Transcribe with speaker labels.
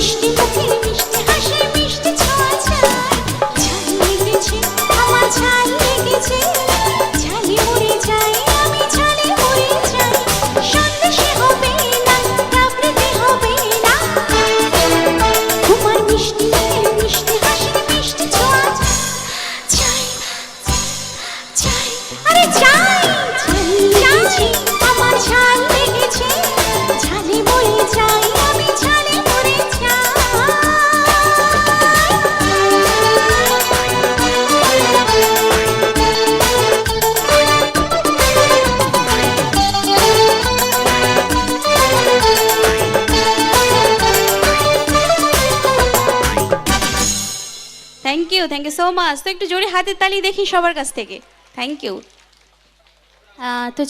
Speaker 1: дождь.
Speaker 2: Thank you thank you so much তো একটু জোরে হাতের তালি দেখি সবার কাছ থেকে। থ্যাংক ইউ তো